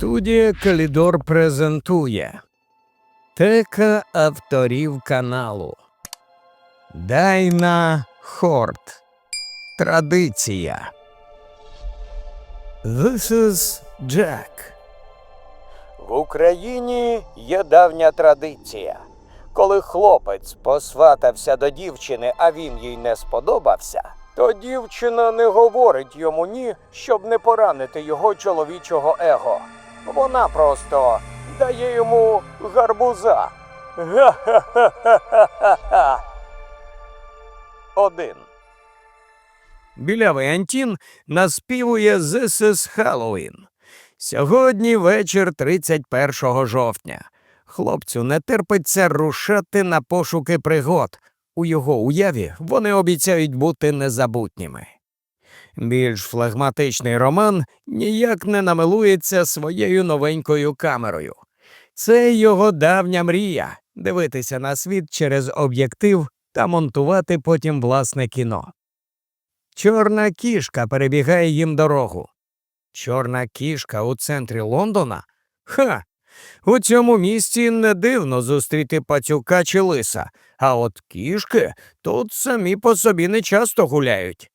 Студія Калідор презентує Тека авторів каналу Дайна Хорт Традиція This is Jack. В Україні є давня традиція. Коли хлопець посватався до дівчини, а він їй не сподобався, то дівчина не говорить йому ні, щоб не поранити його чоловічого его. Вона просто дає йому гарбуза. Га-ха-ха-ха-ха-ха. Один. Білявий Антін наспівує This is Halloween. Сьогодні вечір 31 жовтня. Хлопцю не терпиться рушати на пошуки пригод. У його уяві вони обіцяють бути незабутніми. Більш флегматичний роман ніяк не намилується своєю новенькою камерою. Це його давня мрія дивитися на світ через об'єктив та монтувати потім власне кіно. Чорна кішка перебігає їм дорогу. Чорна кішка у центрі Лондона? Ха! У цьому місті не дивно зустріти пацюка чи лиса, а от кішки тут самі по собі не часто гуляють.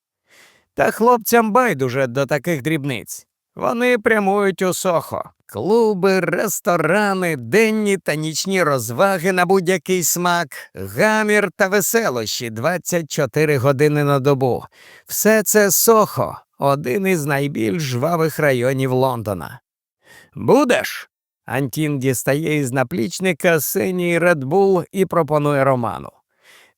Та хлопцям байдуже до таких дрібниць. Вони прямують у Сохо. Клуби, ресторани, денні та нічні розваги на будь-який смак, гамір та веселощі 24 години на добу. Все це Сохо, один із найбільш жвавих районів Лондона. Будеш? Антін дістає із наплічника синій Редбул і пропонує Роману.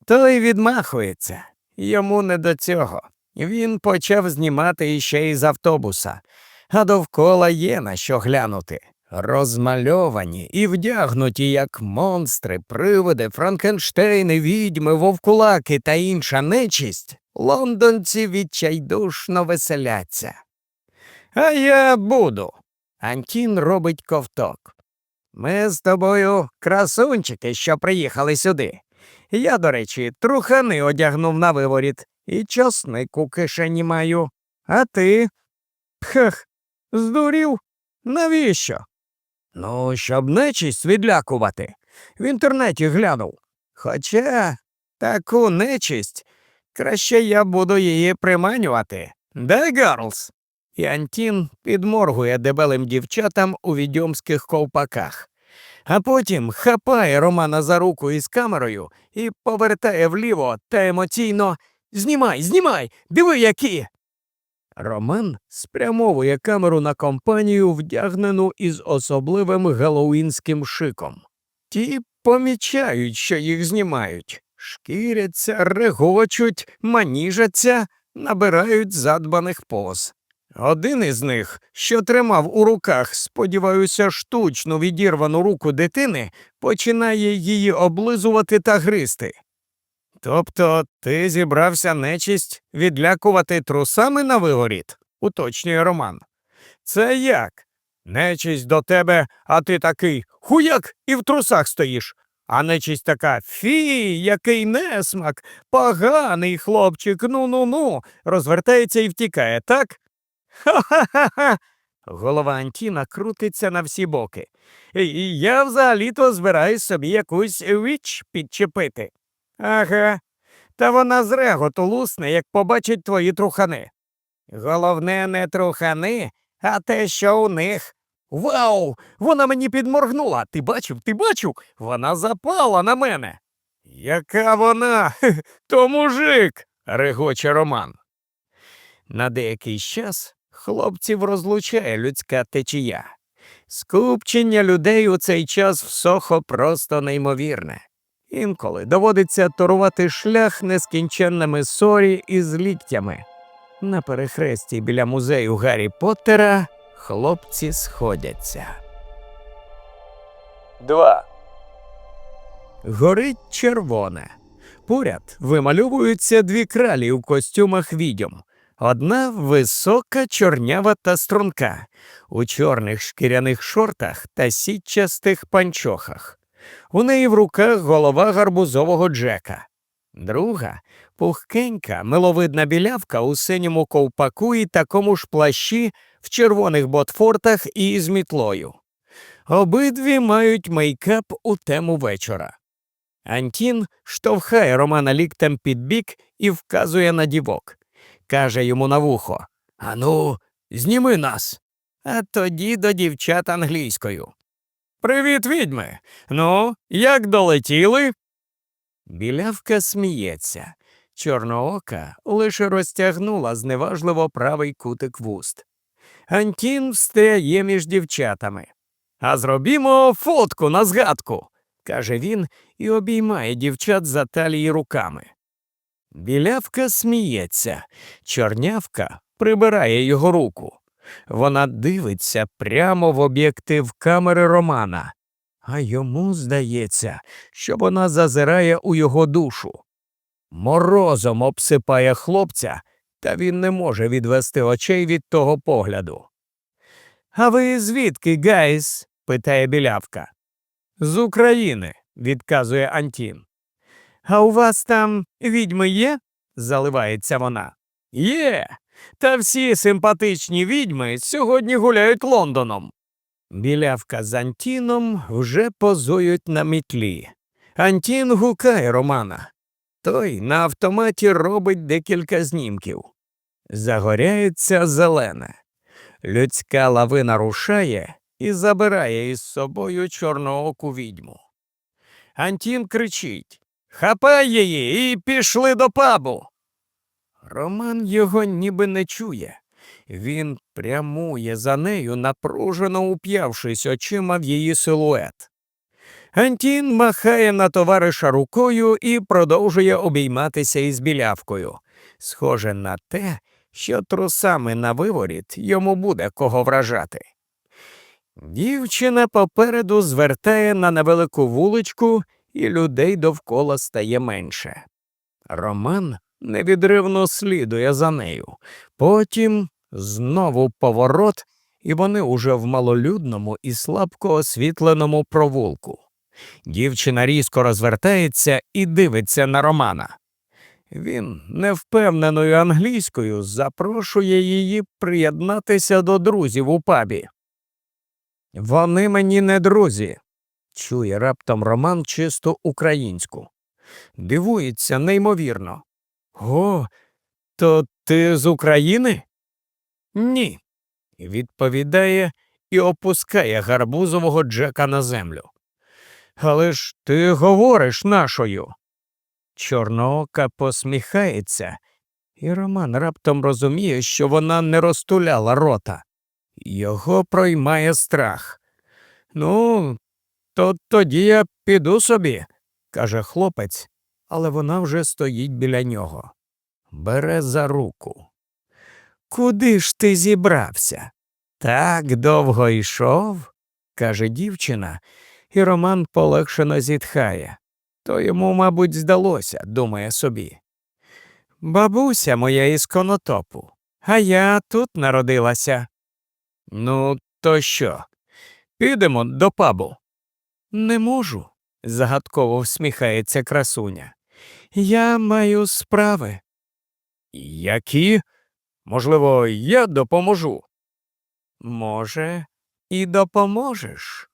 Той відмахується. Йому не до цього. Він почав знімати іще із автобуса, а довкола є на що глянути. Розмальовані і вдягнуті як монстри, привиди, франкенштейни, відьми, вовкулаки та інша нечість, лондонці відчайдушно веселяться. А я буду. Антін робить ковток. Ми з тобою красунчики, що приїхали сюди. Я, до речі, трухани одягнув на виворіт і часник у кишені маю. А ти? Хех, здурів? Навіщо? Ну, щоб нечість відлякувати. В інтернеті глянув. Хоча таку нечість краще я буду її приманювати. Де, Гарлс? І Антін підморгує дебелим дівчатам у відьомських ковпаках, а потім хапає Романа за руку із камерою і повертає вліво та емоційно Знімай, знімай, диви які. Роман спрямовує камеру на компанію, вдягнену із особливим гелоуінським шиком. Ті помічають, що їх знімають, шкіряться, регочуть, маніжаться, набирають задбаних поз. Один із них, що тримав у руках, сподіваюся, штучно відірвану руку дитини, починає її облизувати та гризти. Тобто ти зібрався нечисть відлякувати трусами на вигоріт, уточнює Роман. Це як? Нечисть до тебе, а ти такий хуяк і в трусах стоїш. А нечисть така фі, який несмак, поганий хлопчик, ну ну ну, розвертається і втікає, так? Ха-ха-ха. Голова Антіна крутиться на всі боки. І я взагалі-то збираюсь собі якусь віч підчепити. Ага, та вона з реготу лусне, як побачить твої трухани. Головне, не трухани, а те, що у них. Вау! Вона мені підморгнула. Ти бачив, ти бачив? Вона запала на мене. Яка вона? То мужик, регоче Роман. На деякий час хлопців розлучає людська течія. Скупчення людей у цей час в Сохо просто неймовірне. Інколи доводиться торувати шлях нескінченними сорі із ліктями. На перехресті біля музею Гаррі Поттера хлопці сходяться. 2. Горить червоне. Поряд вимальовуються дві кралі у костюмах відьом. Одна висока, чорнява та струнка, у чорних шкіряних шортах та сітчастих панчохах. У неї в руках голова гарбузового Джека. Друга пухкенька, миловидна білявка у синьому ковпаку і такому ж плащі, в червоних ботфортах і з мітлою. Обидві мають мейкап у тему вечора. Антін штовхає Романа ліктем під бік і вказує на дівок. Каже йому на вухо Ану, зніми нас. А тоді до дівчат англійською. Привіт, відьми. Ну, як долетіли? Білявка сміється. Чорноока лише розтягнула зневажливо правий кутик вуст. Антін встає між дівчатами. А зробімо фотку на згадку, каже він і обіймає дівчат за талії руками. Білявка сміється, чорнявка прибирає його руку. Вона дивиться прямо в об'єктив камери Романа, а йому здається, що вона зазирає у його душу. Морозом обсипає хлопця, та він не може відвести очей від того погляду. А ви звідки, гайс? питає білявка. З України, відказує Антін. А у вас там відьми є? заливається вона. Є. Та всі симпатичні відьми сьогодні гуляють Лондоном. Білявка з Антіном вже позують на мітлі. Антін гукає Романа. Той на автоматі робить декілька знімків. Загоряється зелене. Людська лавина рушає і забирає із собою чорнооку відьму. Антін кричить Хапай її і пішли до пабу. Роман його ніби не чує. Він прямує за нею, напружено уп'явшись очима в її силует. Антін махає на товариша рукою і продовжує обійматися із білявкою. Схоже на те, що трусами на виворіт йому буде кого вражати. Дівчина попереду звертає на невелику вуличку, і людей довкола стає менше. Роман невідривно слідує за нею. Потім знову поворот, і вони уже в малолюдному і слабко освітленому провулку. Дівчина різко розвертається і дивиться на Романа. Він невпевненою англійською запрошує її приєднатися до друзів у пабі. Вони мені не друзі, чує раптом Роман чисто українську. Дивується неймовірно. О, то ти з України? Ні, відповідає і опускає гарбузового Джека на землю. Але ж ти говориш нашою. Чорноока посміхається, і Роман раптом розуміє, що вона не розтуляла рота. Його проймає страх. Ну, то тоді я піду собі, каже хлопець, але вона вже стоїть біля нього. Бере за руку. Куди ж ти зібрався? Так довго йшов, каже дівчина, і Роман полегшено зітхає. То йому, мабуть, здалося, думає собі. Бабуся моя із конотопу, а я тут народилася. Ну, то що? Підемо до пабу. Не можу, загадково всміхається красуня. Я маю справи. Які? Можливо, я допоможу. Може, і допоможеш.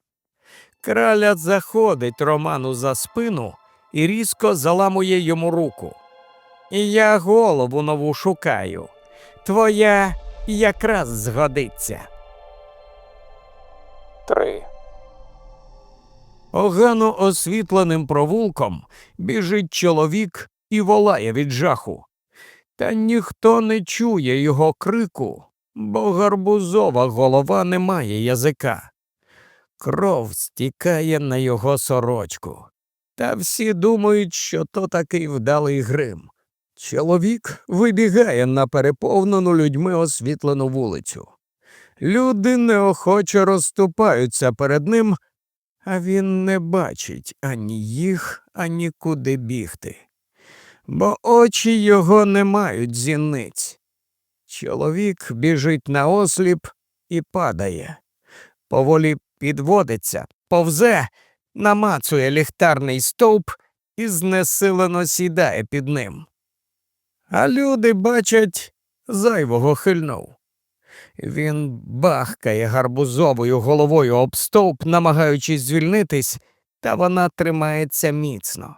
Краля заходить Роману за спину і різко заламує йому руку. Я голову нову шукаю. Твоя якраз згодиться. Три. Огано освітленим провулком біжить чоловік і волає від жаху. Та ніхто не чує його крику, бо гарбузова голова не має язика. Кров стікає на його сорочку. Та всі думають, що то такий вдалий грим. Чоловік вибігає на переповнену людьми освітлену вулицю. Люди неохоче розступаються перед ним, а він не бачить ані їх, ані куди бігти. Бо очі його не мають зіниць. Чоловік біжить на осліп і падає. Поволі підводиться, повзе, намацує ліхтарний стовп і знесилено сідає під ним. А люди бачать, зайвого хильнув. Він бахкає гарбузовою головою об стовп, намагаючись звільнитись, та вона тримається міцно.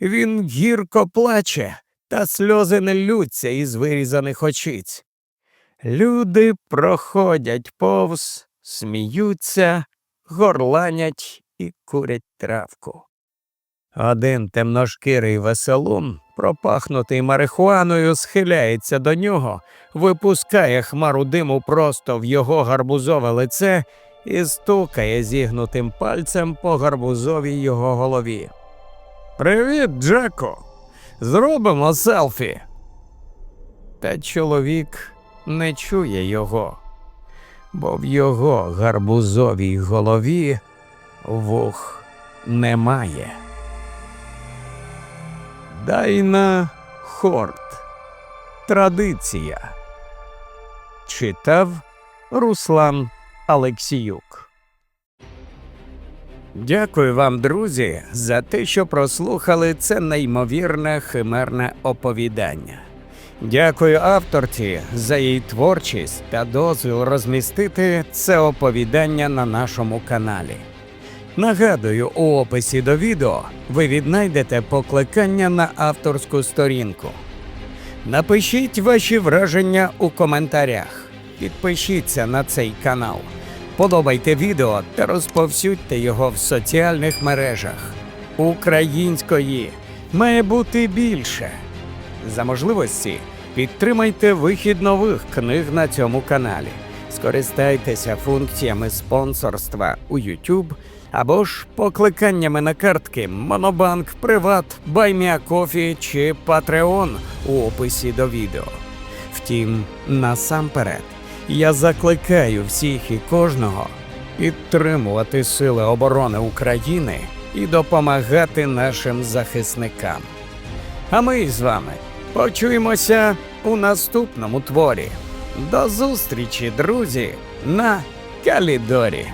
Він гірко плаче, та сльози не ллються із вирізаних очиць. Люди проходять повз, сміються, горланять і курять травку. Один темношкірий веселун, пропахнутий марихуаною, схиляється до нього, випускає хмару диму просто в його гарбузове лице і стукає зігнутим пальцем по гарбузовій його голові. Привіт, Джеко! Зробимо селфі. Та чоловік не чує його, бо в його гарбузовій голові вух немає. Дайна Хорт. Традиція. Читав Руслан Алексіюк. Дякую вам, друзі, за те, що прослухали це неймовірне химерне оповідання. Дякую авторці за її творчість та дозвіл розмістити це оповідання на нашому каналі. Нагадую, у описі до відео ви віднайдете покликання на авторську сторінку. Напишіть ваші враження у коментарях. Підпишіться на цей канал. Подобайте відео та розповсюдьте його в соціальних мережах. Української має бути більше. За можливості підтримайте вихід нових книг на цьому каналі. Скористайтеся функціями спонсорства у YouTube або ж покликаннями на картки Монобанк, Приват, Байміакофі чи Patreon у описі до відео. Втім, насамперед, я закликаю всіх і кожного підтримувати Сили оборони України і допомагати нашим захисникам. А ми з вами почуємося у наступному творі. До зустрічі, друзі, на Калідорі.